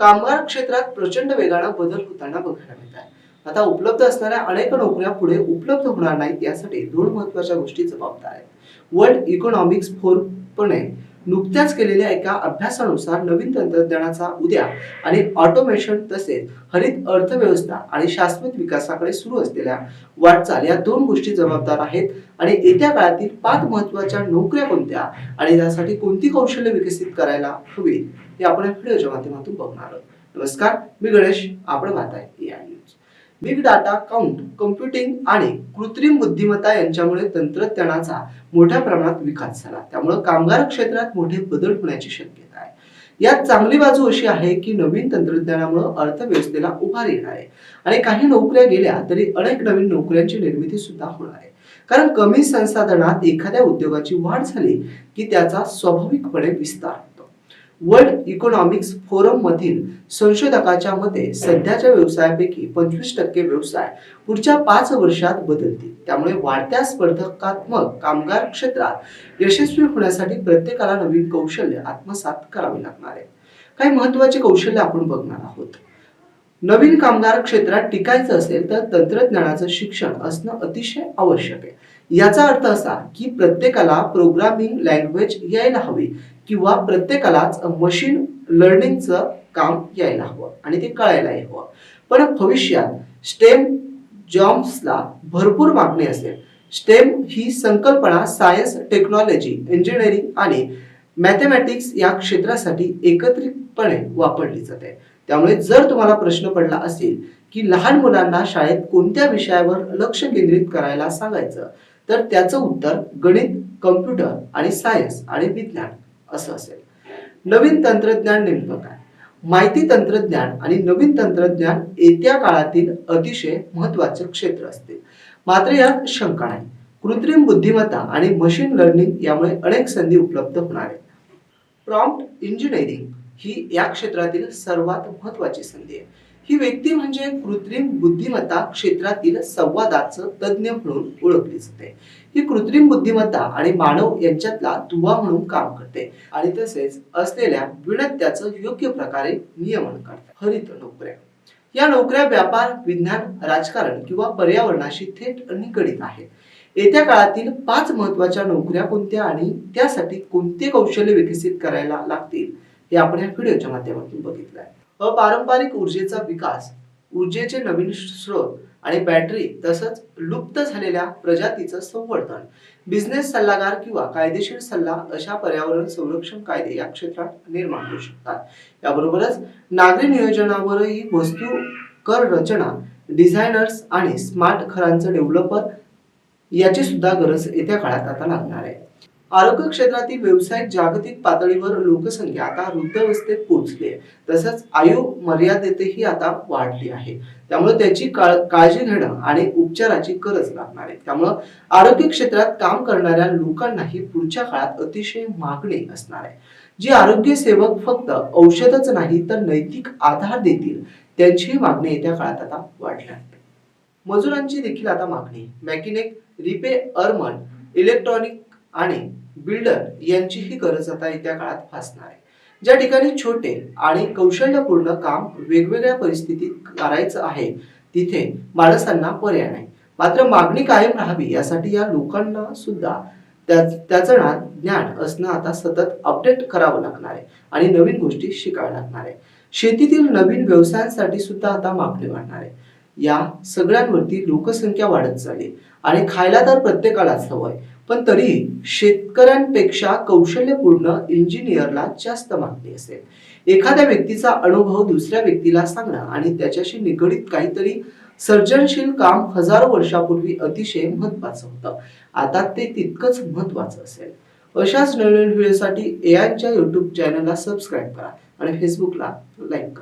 कामगार क्षेत्रात प्रचंड वेगानं बदल होताना बघायला मिळत आहे आता उपलब्ध असणाऱ्या अनेक नोकऱ्या पुढे उपलब्ध होणार नाहीत यासाठी दोन महत्त्वाच्या गोष्टी जबाबदार आहेत. वर्ल्ड इकॉनॉमिक्स फोरपणे नुकत्याच केलेल्या एका अभ्यासानुसार नवीन तंत्रज्ञानाचा उद्या आणि ऑटोमेशन तसेच हरित अर्थव्यवस्था आणि शाश्वत विकासाकडे सुरू असलेल्या वाटचाल या दोन गोष्टी जबाबदार आहेत. आणि येत्या काळातील पाच महत्त्वाच्या नोकऱ्या कोणत्या? आणि त्यासाठी कोणती कौशल्य विकसित करायला हवी? हे आपण या व्हिडिओच्या माध्यमातून बघणार आहोत. नमस्कार मी गणेश आपण पाहताय AI big data count computing आणि कृत्रिम बुद्धिमत्ता यांच्यामुळे तंत्रज्ञानाचा मोठ्या प्रमाणात विकास झाला. त्यामुळे कामगार क्षेत्रात मोठे बदल होण्याची शक्यता आहे. यात चांगली बाजू अशी आहे की नवीन तंत्रज्ञानामुळे अर्थव्यवस्थेला उभार येणार आहे आणि काही नोकऱ्या गेल्या तरी अनेक नवीन नोकऱ्यांची निर्मिती सुद्धा होणार आहे. कारण कमी संसाधनात एखाद्या उद्योगाची वाढ झाली की त्याचा स्वाभाविकपणे विस्तार वर्ल्ड इकॉनॉमिक्स फोरम मधील संशोधकाच्या मते सध्याच्या व्यवसायापैकी पंचवीस टक्के व्यवसाय पुढच्या पाच वर्षात बदलतील. त्यामुळे वाढत्या स्पर्धकात्मक कामगार क्षेत्रात यशस्वी होण्यासाठी प्रत्येकाला नवीन कौशल्य आत्मसात करावे लागणार आहे. काही महत्त्वाचे कौशल्य आपण बघणार आहोत. नवीन कामगार क्षेत्रात टिकायचं असेल तर तंत्रज्ञानाचं शिक्षण असणं अतिशय आवश्यक आहे. याचा अर्थ असा की प्रत्येकाला प्रोग्रामिंग लँग्वेज यायला हवी. किंवा प्रत्येकालाच मशीन लर्निंगचं काम यायला हवं आणि ते कळायलाही हवं. पण भविष्यात स्टेम जॉब्सला भरपूर मागणी असेल. स्टेम ही संकल्पना सायन्स टेक्नॉलॉजी इंजिनिअरिंग आणि मॅथमॅटिक्स या क्षेत्रासाठी एकत्रितपणे वापरली जाते. त्यामुळे जर तुम्हाला प्रश्न पडला असेल की लहान मुलांना शाळेत कोणत्या विषयावर लक्ष केंद्रित करायला सांगायचं तर त्याचं उत्तर गणित कम्प्युटर आणि सायन्स आणि विज्ञान. असं असेल. नवीन तंत्रज्ञान नेमकं काय? माहिती तंत्रज्ञान आणि नवीन तंत्रज्ञान येत्या काळातील अतिशय महत्त्वाचे क्षेत्र असते. मात्र यात शंका नाही. कृत्रिम बुद्धिमत्ता आणि मशीन लर्निंग यामुळे अनेक संधी उपलब्ध होणार आहेत. प्रॉम्प्ट इंजिनिअरिंग ही या क्षेत्रातील सर्वात महत्वाची संधी आहे. ही व्यक्ती म्हणजे कृत्रिम बुद्धिमत्ता क्षेत्रातील संवादाचं तज्ज्ञ म्हणून ओळखली जाते. ही कृत्रिम बुद्धिमत्ता आणि मानव यांच्यातला दुवा म्हणून काम करते आणि तसेच असलेल्या विणत्याचं योग्य प्रकारे नियमन करते. हरित नोकऱ्या. या नोकऱ्या व्यापार विज्ञान राजकारण किंवा पर्यावरणाशी थेट निगडीत आहेत येत्या काळातील पाच महत्त्वाच्या नोकऱ्या कोणत्या आणि त्यासाठी कोणते कौशल्य विकसित करायला लागतील हे आपण या व्हिडिओच्या माध्यमातून बघितलं आहे अपारंपरिक ऊर्जेचा विकास ऊर्जेचे नवीन स्रोत आणि बॅटरी तसंच लुप्त झालेल्या प्रजातीचं संवर्धन. बिझनेस सल्लागार किंवा कायदेशीर सल्ला अशा पर्यावरण संरक्षण कायदे या क्षेत्रात निर्माण होऊ शकतात. याबरोबरच नागरी नियोजनावरही वस्तू कर रचना डिझायनर्स आणि स्मार्ट घरांचं डेव्हलपर याची सुद्धा गरज येत्या काळात आता लागणार आहे. आरोग्य क्षेत्रातील व्यावसायिक जागतिक पातळीवर लोकसंख्या आता वृद्धावस्थेत पोहोचली आहे. तसंच आयु मर्यादेतही आता वाढली आहे. त्यामुळे त्याची काळ- काळजी घेणं आणि उपचाराची गरज लागणार आहे. त्यामुळं आरोग्य क्षेत्रात काम करणाऱ्या लोकांनाही पुढच्या काळात अतिशय मागणी असणार आहे. जी आरोग्य सेवक फक्त औषधच नाही तर नैतिक आधार देतील त्यांचीही मागणी येत्या काळात आता वाढली आहे. मजुरांची देखील आता मागणी. मॅकॅनिक रिपे अर्मन इलेक्ट्रॉनिक आणि बिल्डर यांचीही गरज आता येत्या काळात भासणार आहे. ज्या ठिकाणी छोटे आणि कौशल्यपूर्ण काम वेगवेगळ्या परिस्थितीत करायचं आहे तिथे माणसांना पर्याय नाही. मात्र मागणी कायम राहावी यासाठी या लोकांना सुद्धा त्याचं ना ज्ञान असणं आता सतत अपडेट करावं लागणार आहे आणि नवीन गोष्टी शिकाव्या लागणार आहे. शेतीतील नवीन व्यवसायांसाठी सुद्धा आता मागणी वाढणार आहे. या सगळ्यांवरती लोकसंख्या वाढत चालली. आणि खायला तर प्रत्येकालाच हवंय पण तरी शेतकऱ्यांपेक्षा कौशल्यपूर्ण इंजिनियरला जास्त मागणी असेल. एखाद्या व्यक्तीचा अनुभव दुसऱ्या व्यक्तीला सांगणं आणि त्याच्याशी निगडीत काहीतरी सर्जनशील काम हजारो वर्षापूर्वी अतिशय महत्वाचं होतं. आता ते तितकंच महत्वाचं असेल. अशाच नवीन व्हिडिओसाठी एआयच्या युट्यूब चॅनलला सबस्क्राईब करा आणि फेसबुकला लाईक करा.